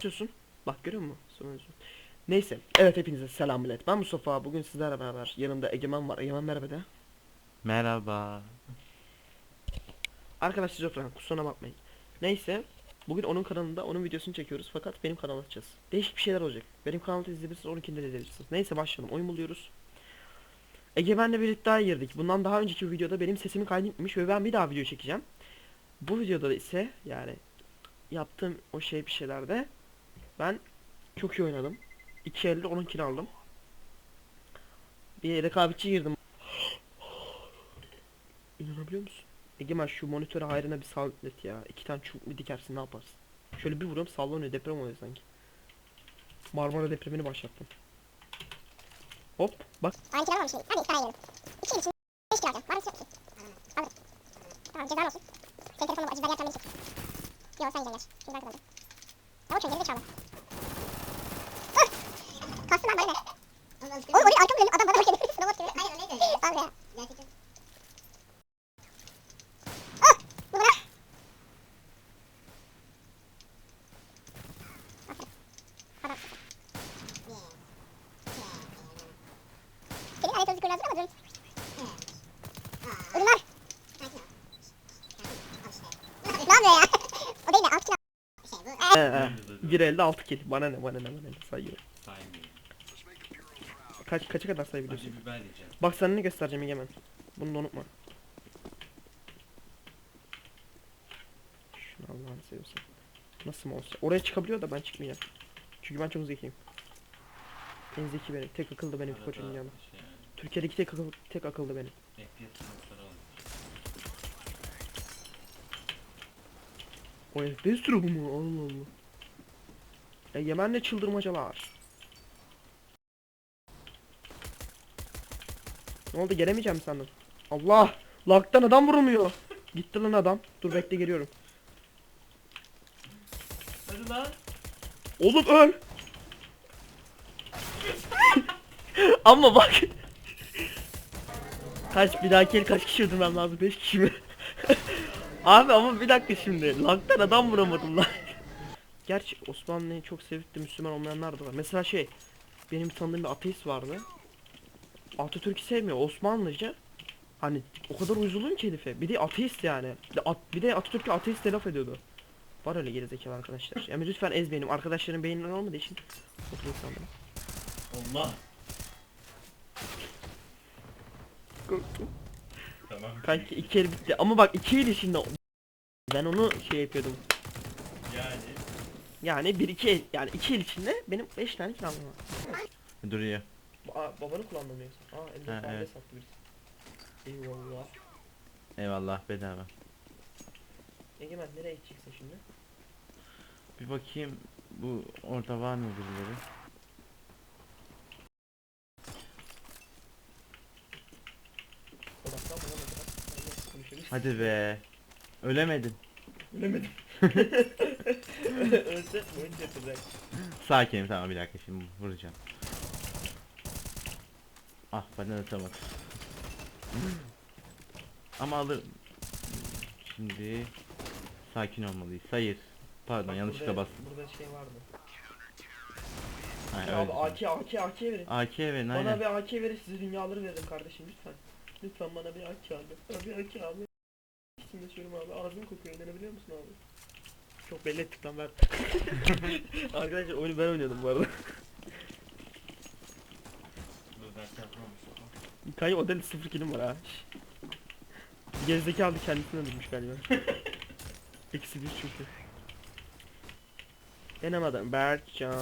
Tutuyorsun. Bak görüyor musun? Sonucu. Neyse. Evet hepinize selam millet. Ben Mustafa. Bugün sizlerle beraber yanımda Egemen var. Egemen merhaba de. Merhaba. Arkadaş şizofren kusuruna bakmayın. Neyse. Bugün onun kanalında onun videosunu çekiyoruz fakat benim kanalıma atacağız. Değişik bir şeyler olacak. Benim kanalda izleyebilirsiniz, onunkinde de izleyebilirsiniz. Neyse başlayalım. Oyun buluyoruz. Egemen'le bir iddiaya girdik. Bundan daha önceki videoda benim sesimi kaydetmiş ve ben bir daha video çekeceğim. Bu videoda da ise yani yaptığım o şey bir şeylerde ben çok iyi oynadım. 2 elde onun kill aldım. Bir rekabetçi girdim. İnanabiliyor musun? Egemen şu monitöre hayrına bir sabitlet ya. İki tane çubuk mu dikersin ne yaparsın? Şöyle bir vuruyorum sallanıyor deprem oluyor sanki. Marmara depremini başlattım. Hop bak. Aynı kilo almamışım. Hadi iki tane yiyelim. İki için beş kilo alacağım. Var mısın yok musun? Alırım. Tamam cezan olsun. Senin telefonunu acı ver yerken beni çek. Yok sen gel. Şimdi ben kazanacağım. Ama çok geri zekalı. Dur. Kastım lan bana ne? Oğlum oraya arkamı dönüyor. Adam bana bakıyor. Bak gibi. Hayır o neydi? Al ya. Gerçekten. Ah! Bu ne? Adam. Senin alet hızlı kurnazlık ama dur. Ürünler. Ne yapıyor ya? O değil de alt ee. Bir elde 6 kill. Bana ne bana ne bana ne sayıyorum. Kaç kaça kadar sayabiliyorsun? biber yiyeceğim. Bak sana ne göstereceğim Egemen. Bunu da unutma. Şunu Allah'ını seviyorsan. Nasıl mı olsa. Oraya çıkabiliyor da ben çıkmayacağım. Çünkü ben çok zekiyim. En zeki benim. Tek akıllı benim koç dünyada. Şey, Türkiye'deki tek akıllı, tek akıllı benim. O FPS drop'u mu? Allah Allah. Egemen'le çıldırmacalar. Ne oldu gelemeyeceğim mi sandın? Allah! Laktan adam vurulmuyor. Gitti lan adam. Dur bekle geliyorum. Hadi lan. Oğlum öl. Ama bak. kaç bir dahaki el kaç kişi öldürmem lazım? 5 kişi mi? Abi ama bir dakika şimdi. Laktan adam vuramadım lan. Gerçi Osmanlı'yı çok sevip de Müslüman olmayanlar da var. Mesela şey benim tanıdığım bir ateist vardı. Atatürk'ü sevmiyor. Osmanlıca. Hani o kadar uyuzulun ki herife. Bir de ateist yani. Bir de, at, bir de Atatürk'ü ateist de laf ediyordu. Var öyle gerizekalı arkadaşlar. Yani lütfen ezmeyelim. Arkadaşların beyninden olmadığı için. Kötü insanlar. Allah. Tamam. Kanki iki el bitti. Ama bak iki el içinde. Ben onu şey yapıyordum. Yani. Yani bir iki el. Yani iki el içinde benim beş tane kiram var. Duruyor. Aa, babanı kullanmamıyorsun. Aa Ha, ha, evet. sattı birisi. Eyvallah. Eyvallah bedava. Egemen nereye gideceksin şimdi? Bir bakayım bu orada var mı birileri? Hadi be. Ölemedin. Bilemedim. Ölse oyun yapacak. Sakinim tamam bir dakika şimdi vuracağım. Ah bana atamadım. Ama alır. Şimdi sakin olmalıyız. Hayır. Pardon Bak yanlışlıkla burada- bastım. Burada şey vardı. Ha, Ya abi. AK AK AK verin. AK verin Bana aynen. bir AK verin size dünyaları veririm kardeşim lütfen. Lütfen bana bir AK abi. Bana bir AK abi. İçimde söylüyorum abi ağzım kokuyor inanabiliyor musun abi? Çok belli ettik lan ben. Arkadaşlar oyunu ben oynadım bu arada. Dur ben şey yapmam Mustafa. Kanka o deli sıfır kilim var ha. Şş. Gerizekalı kendisini öldürmüş galiba. Eksi bir çünkü. Denemeden Berkcan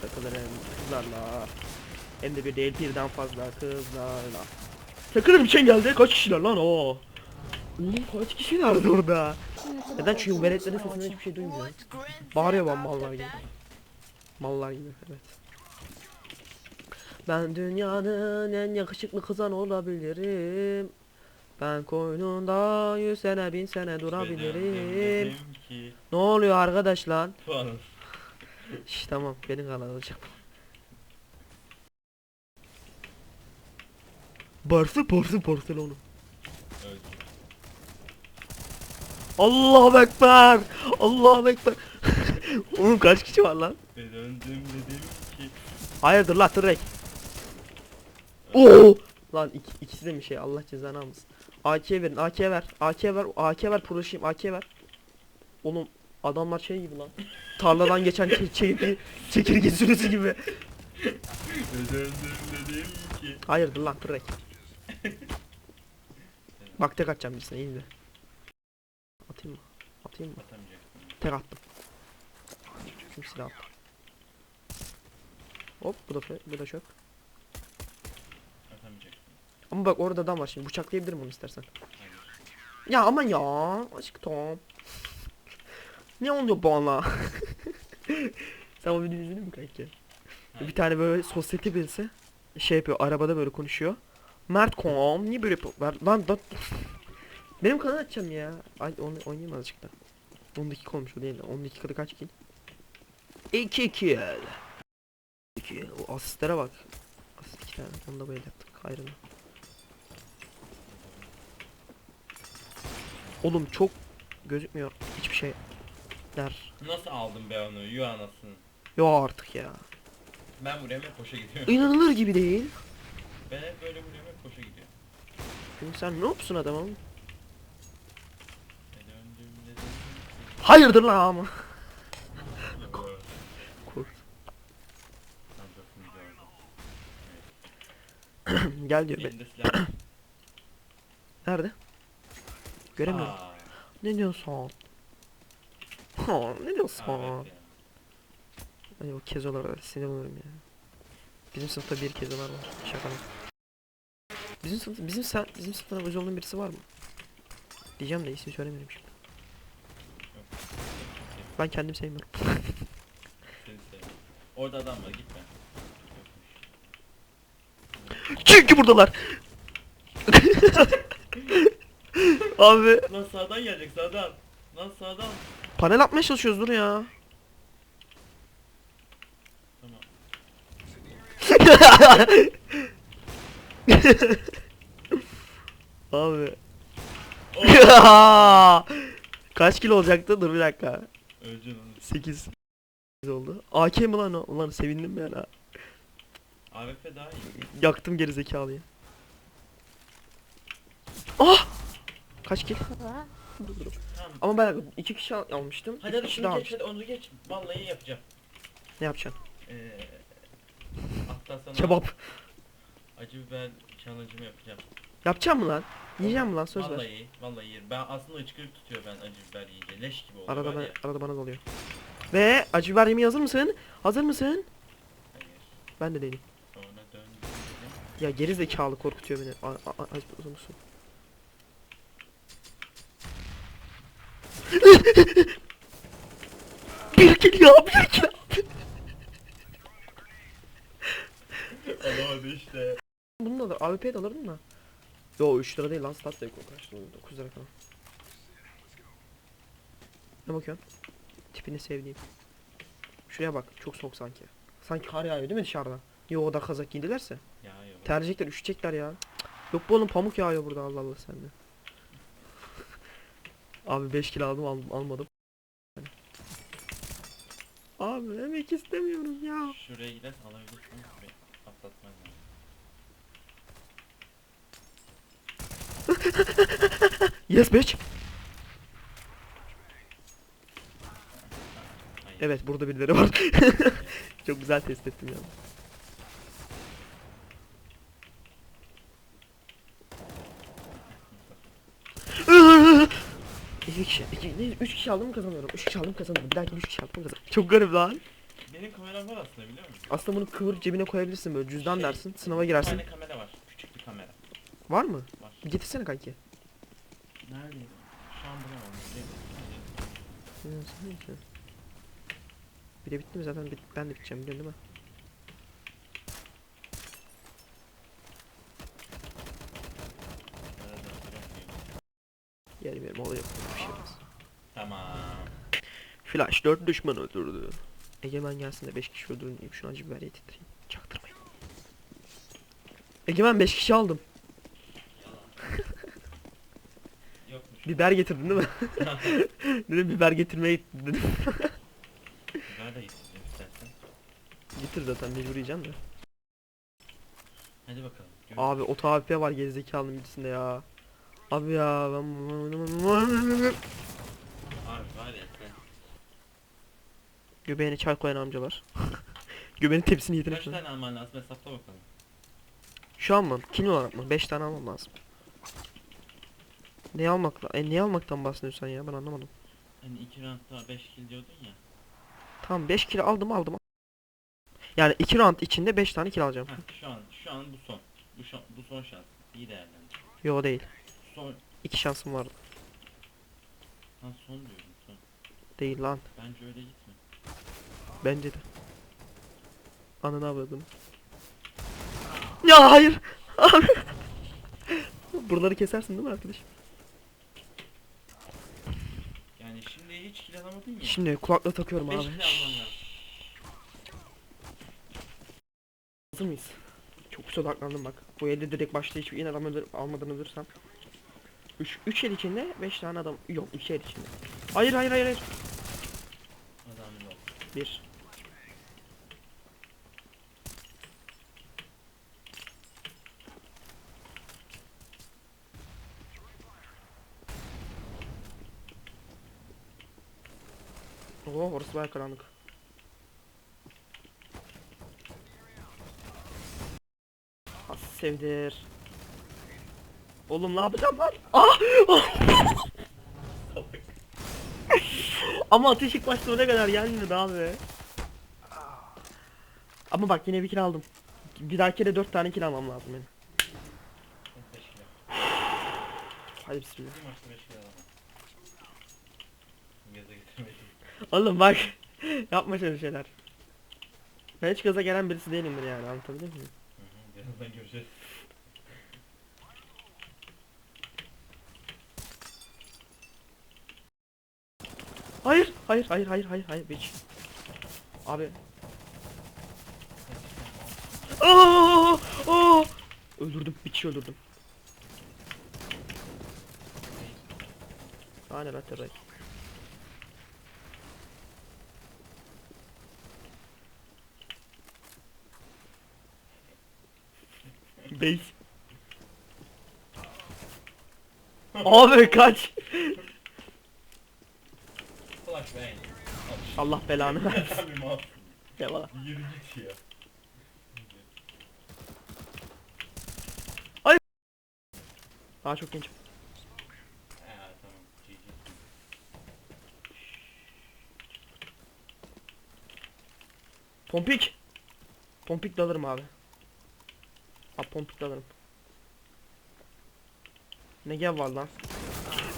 takılırım kızlarla. Hem de bir değil birden fazla kızlarla. Takılırım için geldi kaç kişiler lan o? Oğlum kaç kişilerdi orada? Neden çünkü veletlerin sesinden hiçbir şey duymuyorum. Bağırıyor ben mallar gibi. Mallar gibi evet. Ben dünyanın en yakışıklı kızan olabilirim. Ben koynunda yüz sene bin sene durabilirim. Ne oluyor arkadaş lan? Şş tamam benim kanal olacak. Barsı Barsı Barcelona. Öldü. Allahu Ekber. Allahu Ekber. Oğlum kaç kişi var lan? Ve döndüm dedim ki Hayırdır la tırrek. Oo! Lan ik ikisi de mi şey Allah cezanı almasın. AK verin AK ver AK ver AK ver proşayım AK ver. Oğlum adamlar şey gibi lan. Tarladan geçen çe çekirge, çekirge sürüsü gibi. Döndüm dedim ki Hayırdır lan tırrek. Bak tek atacağım birisine iyi de. Atayım mı? Atayım mı? Atamayacaktım. Tek attım. Şimdi silah attım. Hop bu da bu da çöp. Atamayacaktım. Ama bak orada adam var şimdi bıçaklayabilirim onu istersen. Hayır. Ya aman ya aşkım. ne oluyor bana? Sen o videoyu izledin mi kanki? Hayır. Bir tane böyle sosyete birisi şey yapıyor arabada böyle konuşuyor. Mert kom niye böyle yapıyor? Lan lan. Benim kanal açacağım ya. Ay onu oynayayım azıcık da. 10 dakika olmuş o değil de. 10 dakikada kaç kill? 2 kill. 2 o asistlere bak. Asist 2 tane. Onu da böyle yaptık. Hayrına. Oğlum çok gözükmüyor hiçbir şey der. Nasıl aldım be onu? Yuh anasını. Yo artık ya. Ben vuruyorum hep boşa gidiyor. İnanılır gibi değil. ben hep böyle vuruyorum hep boşa gidiyor. Çünkü sen ne yapsın adamım? Dedim Hayırdır lan ama. Gel diyor. Nerede? Göremiyorum. Aa, Ne diyorsun? Ha, ne diyorsun? aa, evet ya. Hani o kezolara sinir olurum ya. Bizim sınıfta bir kezolar var. Şaka mı? Bizim sınıf, bizim sen, bizim sınıftan özel olduğun birisi var mı? Diyeceğim de isim söylemiyorum şimdi. Ben kendim sevmiyorum. Seni. Orada adam var gitme. Çünkü buradalar. Abi Lan sağdan gelecek sağdan. Lan sağdan. panel atmaya çalışıyoruz dur ya. Tamam. Abi. Oh, Kaç kilo olacaktı? Dur bir dakika. öleceksin onu. 8 oldu. AK mi lan o? Ulan sevindim ya la. AWP daha iyi. Yaktım geri zekalıyı. Ah! Kaç kill? Tamam. Ama ben iki kişi al- almıştım. Hadi üç hadi kişi şunu geç almıştım. hadi onu geç. Vallahi yapacağım. Ne yapacaksın? Ee, hatta sana Kebap. acı biber challenge'ımı yapacağım. Yapacağım mı lan? Yiyeceğim mi lan söz ver. Vallahi vallahi yerim. Ben aslında hıçkırık tutuyor ben acı biber yiyince. Leş gibi oluyor Arada var ben, ya. arada bana da oluyor. Ve acı biber yemeği hazır mısın? Hazır mısın? Hayır. Ben de değilim. Ya geri zekalı korkutuyor beni. A, a, musun? bir kill ya bir kill. Olamadı işte. Bunu da alır. AWP de alırdım da. Yo 3 lira değil lan stat da yok o kaç lira 9 lira falan. Ne bakıyorsun? Tipini sevdiğim. Şuraya bak çok soğuk sanki. Sanki kar yağıyor değil mi dışarıda? Yo o da kazak giydilerse. Ya yok. Tercihler üşüyecekler ya. Yok bu oğlum pamuk yağıyor burada Allah Allah sende. Abi 5 kilo aldım al- almadım. Abi emek istemiyorum ya. Şuraya gidersen alabilirsin bir atlatman lazım. Yes bitch. Evet burada birileri var. Çok güzel test ettim ya. İki kişi, iki, ne, üç kişi aldım kazanıyorum. Üç kişi aldım kazanıyorum. Bir dahaki üç kişi aldım kazanıyorum. Çok garip lan. Benim kameram var aslında biliyor musun? Aslında bunu kıvır cebine koyabilirsin böyle cüzdan Şey, dersin. Sınava Bir girersin. tane kamera var. Küçük bir kamera. Var mı? Var. Getirsene kanki. Neredeydi? Şu an neyse. Bir de bitti mi zaten bit ben de biteceğim biliyorsun değil mi? Bir şey olmaz. Tamam. Flash 4 düşman öldürdü. Egemen gelsin de 5 kişi öldürün diyeyim. Şunu acı biber yedirteyim. Çaktırmayın. Egemen 5 kişi aldım. Biber getirdin değil mi? dedim biber getirmeye gittim dedim. Biber de istersen. Getir zaten mecbur yiyeceğim de. Hadi bakalım. Abi oto AWP var gerizekalının birisinde ya. Abi ya ben... Göbeğine çay koyan amcalar. Göbeğin tepsini Kaç yedirip mi? tane alman lazım hesapla bakalım. Şu an mı? Kilo olarak mı? 5 tane almam lazım. Ne almakla? E ne almaktan bahsediyorsun sen ya? Ben anlamadım. Hani 2 roundda 5 kill diyordun ya. Tamam 5 kilo aldım aldım. Yani 2 round içinde 5 tane kilo alacağım. Heh, şu an şu an bu son. Bu son bu son şans. İyi değerlendir. Yo değil. Son 2 şansım vardı. lan son diyorum son. Değil lan. Bence öyle gitme. Bence de. Ananı avradım. Ya hayır. Abi. Buraları kesersin değil mi arkadaşım? Yani şimdi hiç kill alamadın ya. Şimdi kulaklığı takıyorum 5 abi. kill alman lazım. Hazır mıyız? Çok güzel odaklandım bak. Bu elde direkt başta hiçbir in adam almadan ölürsem. 3 3 el içinde 5 tane adam yok 2 el içinde. Hayır hayır hayır hayır. Adam yok. 1 Oo orası bayağı karanlık. Has sevdir. Oğlum ne yapacağım lan? Ah! Ama ateş ilk başta ne kadar gelmedi abi. Ama bak yine bir kill aldım. Bir dahaki de 4 tane kill almam lazım benim. 5 kill. Hadi bismillah. Bir maçta 5 kill alamam. Gaza getirmedim. Oğlum bak. Yapma şöyle şeyler. Ben hiç gaza gelen birisi değilimdir yani anlatabiliyor muyum? Birazdan göreceğiz. Hayır, hayır, hayır, hayır, hayır, bitch. Abi. Aa, aa. Öldürdüm, bitch'i öldürdüm. Aynen hatta right. Base. Abi kaç. Allah belanı versin. Mal. Eyvallah. Yürü git ya. Daha çok gençim. Ha tamam. GG. Pompik. Pompik de alırım abi. Abi pompik de alırım. Ne gel var lan?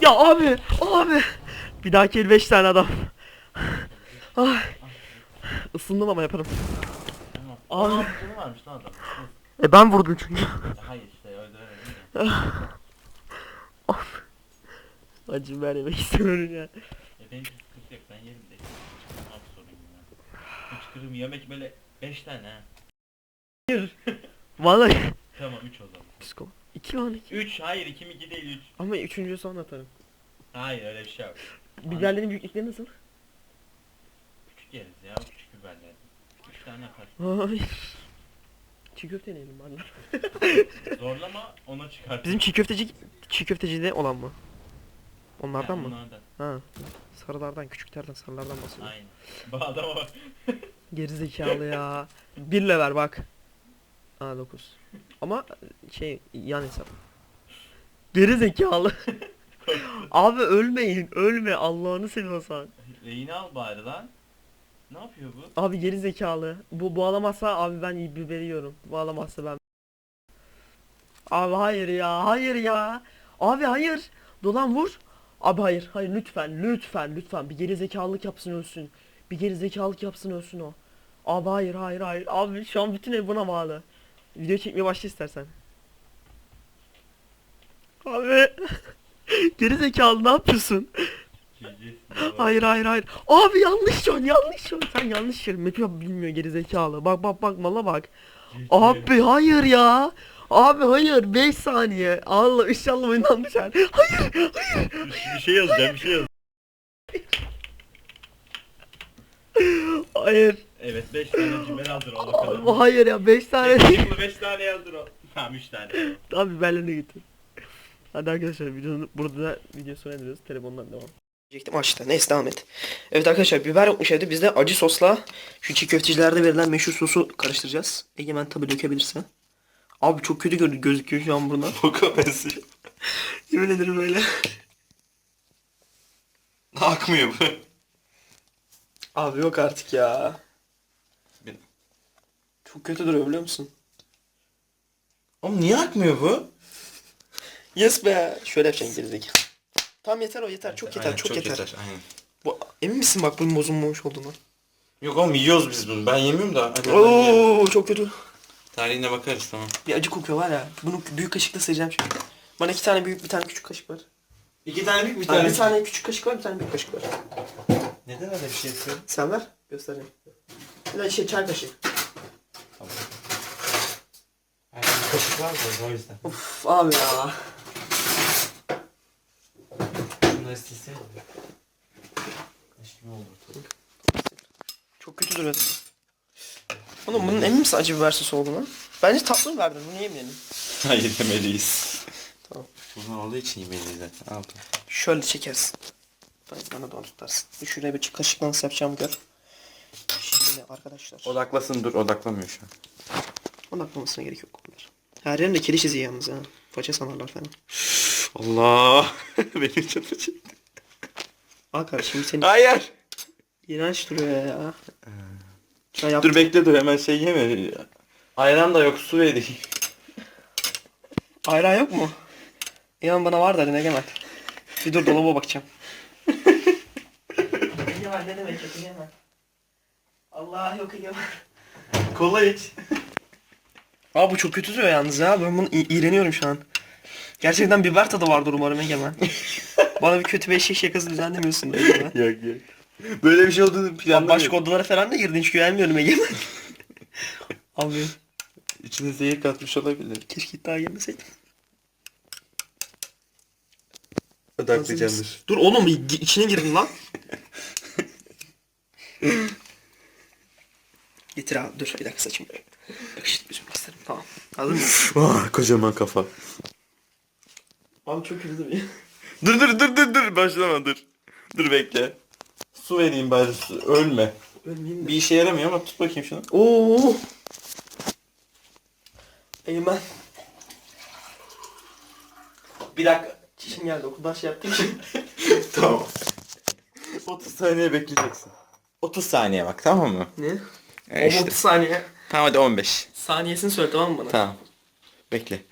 Ya abi, abi. Bir dahaki el 5 tane adam. Ay. Isındım ama yaparım. Tamam. Abi. Aa, canı varmış lan adam. Neyse. E ben vurdum çünkü. Ya Hayır işte öldüremedim ya. Acı ben yemek istemiyorum ya. Ya benim sıkıntı yok ben yerim de. Ya. Çıkırım yemek böyle 5 tane ha. Hayır. Vallahi. Tamam 3 o zaman. Psiko. 2 lan 2. 3 hayır 2 mi 2 değil 3. Ama üçüncü son atarım. Hayır öyle bir şey yok. Biberlerin büyüklükleri nasıl? Küçük yeriz ya küçük biberler. 3 tane. Hayır. Çiğ köfte yiyelim bari. Zorlama ona çıkart. Bizim çiğ köfteci çiğ köftecide olan mı? Onlardan mı? Onlardan. Ha. Sarılardan, küçüklerden, sarılardan bahsediyorum. Aynen. Bu adama bak. Geri zekalı ya. Bir lever bak. Aa 9. Ama şey yan hesap. Geri zekalı. Abi ölmeyin, ölme Allah'ını seviyorsan. Reyini al bari lan. Ne yapıyor bu? Abi geri zekalı. Bu bağlamazsa abi ben biberi yiyorum. Bağlamazsa ben. Abi hayır ya, hayır ya. Abi hayır. Dolan vur. Abi hayır, hayır lütfen, lütfen, lütfen bir geri zekalılık yapsın ölsün. Bir geri zekalılık yapsın ölsün o. Abi hayır, hayır, hayır. Abi şu an bütün ev buna bağlı. Video çekmeye başla istersen. Abi. geri zekalı ne yapıyorsun? Hayır hayır hayır. Abi yanlış an yanlış an. Sen yanlış yer. Map'i bilmiyor geri zekalı. Bak bak bak mala bak. Abi hayır ya. Abi hayır 5 saniye. Allah inşallah oyundan düşer. Hayır hayır. Bir şey yazacağım bir şey yaz. Hayır. Evet 5 tane cümle ol o kadar. Hayır ya 5 tane. Teknikli 5 tane yazdır o. Tamam 3 tane. Abi biberlerini getir. Hadi arkadaşlar videonun burada video sona erdiriyoruz. Telefondan devam. Diyecektim açtı. Neyse devam et. Evet arkadaşlar biber yokmuş evde. Biz de acı sosla şu çiğ köftecilerde verilen meşhur sosu karıştıracağız. Egemen tabi dökebilirse. Abi çok kötü gör- gözüküyor şu an burada. Boka benziyor. Yemin ederim öyle. Akmıyor bu. Abi yok artık ya. Bir- Çok kötü duruyor biliyor musun? Oğlum niye akmıyor bu? Yes be. Şöyle yapacaksın gerizekalı. Tamam yeter o yeter. Çok yeter Aynen, çok, yeter. Aynen. Bu, emin misin bak bunun bozulmamış olduğunu? Yok oğlum yiyoruz biz bunu. Ben yemiyorum da. Hadi hadi yiyelim. Oo çok kötü. Tarihine bakarız tamam. Bir acı kokuyor var ya. Bunu büyük kaşıkla sıyıracağım şimdi. Bana iki tane büyük bir tane küçük kaşık var. İki tane büyük bir tane, bir tane küçük kaşık var bir tane büyük kaşık var. Neden öyle bir şey yapıyorsun? Sen ver göstereyim. Bir de şey çay kaşığı. Aynen kaşık var da o yüzden. Of abi ya. Kaşık gibi oldu. Çok kötü duruyor. Oğlum bunun emin misin acı biber sosu olduğunu? Bence tatlı mı verdin? Bunu yemeyelim. Hayır yemeliyiz. Tamam. Bunlar olduğu için yemeliyiz zaten. Al. Şöyle çekersin. Bak bana doğru tutarsın. Bir şuraya bir kaşıkla nasıl yapacağımı gör. Şimdi arkadaşlar. Odaklasın dur odaklamıyor şu an. Odaklamasına gerek yok bunlar. Her yerimde kedi çiziyor yalnız ha. Faça sanarlar falan. Allah. Benim canım çekti. Al kardeşim senin Hayır. iğrenç duruyor ya. Şu an yaptım. Dur bekle dur hemen şey yeme. Ayran da yok su vereyim. Ayran yok mu? İnan bana var da ne Egemen. Bir dur dolaba bakacağım. Egemen ne demek yok Egemen. Allah yok Egemen. Kola iç. Abi bu çok kötü duruyor yalnız ya. Ben bunu i- iğreniyorum şu an. Gerçekten biber tadı vardır umarım Egemen. Bana bir kötü bir eşek şakası düzenlemiyorsun Egemen. yok yok. Böyle bir şey olduğunu Abi planlamıyorum. başka odalara falan da girdin hiç güvenmiyorum Egemen. Abi İçine zehir katmış olabilir. keşke iddia girmeseydim. Odaklayacağımdır. Dur oğlum i- içine girdin lan. Getir abi dur bir dakika saçımı. Yakışıklı bir sürmek isterim. Tamam. Hazır mısın? Vah kocaman kafa. Abi çok kötü duruyor. Dur dur dur dur dur başlama dur. Dur bekle. Su vereyim bari su. Ölme. Ölmeyeyim Bir işe yaramıyor ama tut bakayım şunu. Oo. Eymen. Bir dakika. Çişim geldi okuldan şey yaptım için. tamam. 30 saniye bekleyeceksin. 30 saniye bak tamam mı? ne? E işte. 30 saniye. Tamam hadi 15. Saniyesini söyle tamam mı bana? Tamam. Bekle.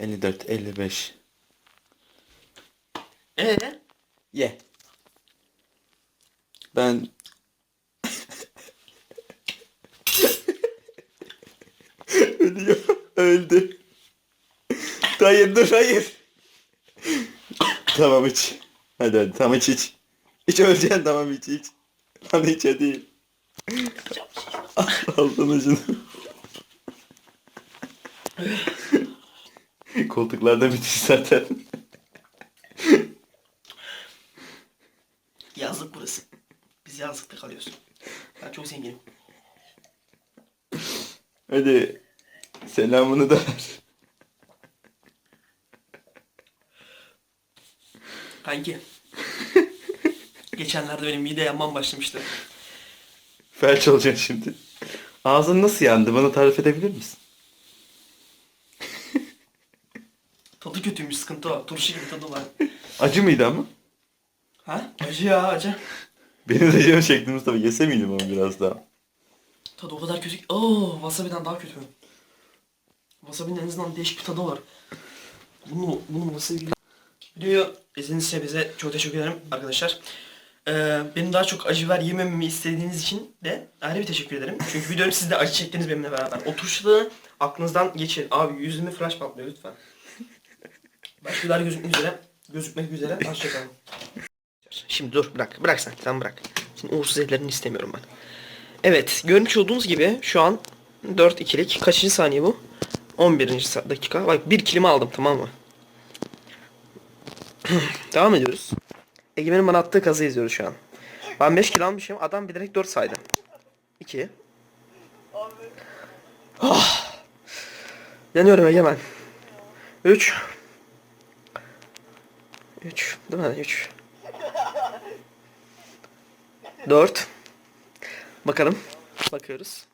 54, 55. Ee? Ye. Ben... Ölüyor. Öldü. Hayır dur hayır. tamam iç. Hadi hadi tamam iç iç. İç öleceksin tamam iç iç. Lan iç hadi. Aldın ucunu. Koltuklarda bitti zaten. Hadi selamını da ver. Kanki. Geçenlerde benim mide yanmam başlamıştı. Felç olacaksın şimdi. Ağzın nasıl yandı? Bana tarif edebilir misin? Tadı kötüymüş sıkıntı o. Turşu gibi tadı var. Acı mıydı ama? Ha? Acı ya acı. Benim de canım çekti Mustafa. Yese miydim onu biraz daha? Tadı o kadar kötü ki. Oo, wasabi'den daha kötü. Wasabi'nin en azından değişik bir tadı var. Bunu, bunu wasabi... Videoyu izlediğiniz bize çok teşekkür ederim arkadaşlar. Ee, benim daha çok acı biber yemememi istediğiniz için de ayrı bir teşekkür ederim. Çünkü videoyu siz de acı çektiniz benimle beraber. O turşuları aklınızdan geçirin. Abi yüzüme flash patlıyor lütfen. Başkalar gözükmek üzere. Gözükmek üzere. Hoşçakalın. Şimdi dur bırak. Bırak sen. Sen bırak. Şimdi uğursuz ellerini istemiyorum ben. Evet, görmüş olduğunuz gibi şu an 4-2'lik. Kaçıncı saniye bu? 11. sa- dakika. Bak bir kilimi aldım tamam mı? Devam ediyoruz. Egemen'in bana attığı kazı izliyoruz şu an. Ben 5 kilo almışım. Adam bilerek 4 saydı. 2. Ah. Yanıyorum Egemen. 3. 3. Değil mi? 3. 4. Bakalım. Bakıyoruz.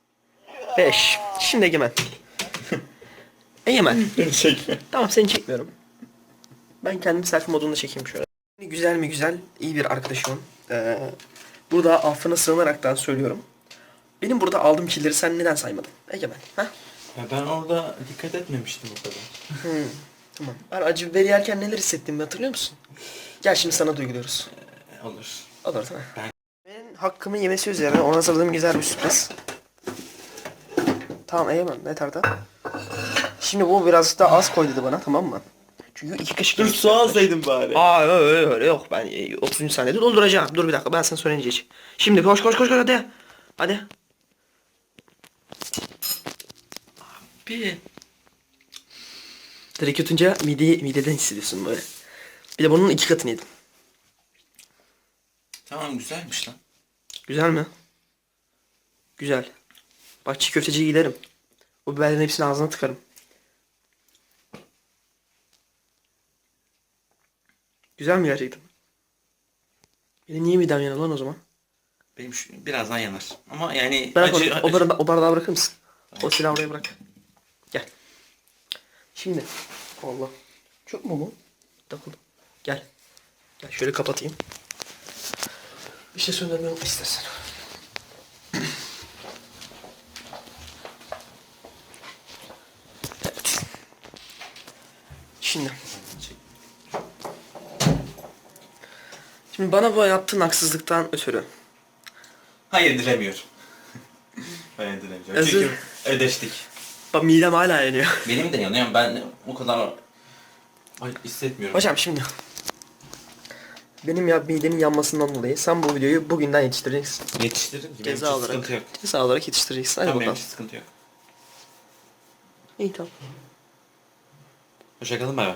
5. Şimdi Egemen. Egemen. Beni çekme. Tamam seni çekmiyorum. Ben kendim selfie modunda çekeyim şöyle. Güzel mi güzel, iyi bir arkadaşım. Ee, burada affına sığınaraktan söylüyorum. Benim burada aldığım killeri sen neden saymadın? Egemen. Ha? Ya ben orada dikkat etmemiştim o kadar. Tamam. Ben acı biberi yerken neler hissettiğimi hatırlıyor musun? Gel şimdi sana duyguluyoruz. Olur. Olur değil mi? Hakkımı yemesi üzerine ona hazırladığım güzel bir sürpriz. Tamam Egemen ne tarda? Şimdi bu birazcık daha az koy dedi bana tamam mı? Çünkü iki kaşık Dur yemek su alsaydın bari. Aa öyle öyle yok ben e, 30. saniyede dolduracağım. Dur bir dakika ben sana söyleyince hiç. Şimdi koş koş koş koş hadi. Hadi. Abi. Direkt yutunca mideyi, mideden hissediyorsun böyle. Bir de bunun iki katını yedim. Tamam güzelmiş lan. Güzel mi? Güzel. Bak çiğ köfteciye giderim. O biberlerin hepsini ağzına tıkarım. Güzel mi gerçekten? Benim niye midem yanıyor lan o zaman? Benim şu, birazdan yanar. Ama yani Bırak acı, onu, o, bardağı, o bardağı bırakır mısın? O silahı oraya bırak. Gel. Şimdi. Allah. Çok mu bu? Takıldı. Gel. Gel şöyle kapatayım. Bir şey unutma istersen. Evet. Şimdi. Şimdi bana bu yaptığın haksızlıktan ötürü Hayır dilemiyorum. Hayır dilemiyorum. Özür- Çünkü ödeştik. Bak midem hala yanıyor. Benim de yanıyor ama ben o kadar Ay, hissetmiyorum. Hocam şimdi. Benim ya midemin yanmasından dolayı sen bu videoyu bugünden yetiştireceksin. Yetiştirin. Benim için Ceza olarak. sıkıntı yok. Ceza olarak yetiştireceksin. Hadi Tamam benim için sıkıntı yok. İyi tamam. Hoşçakalın bay bay.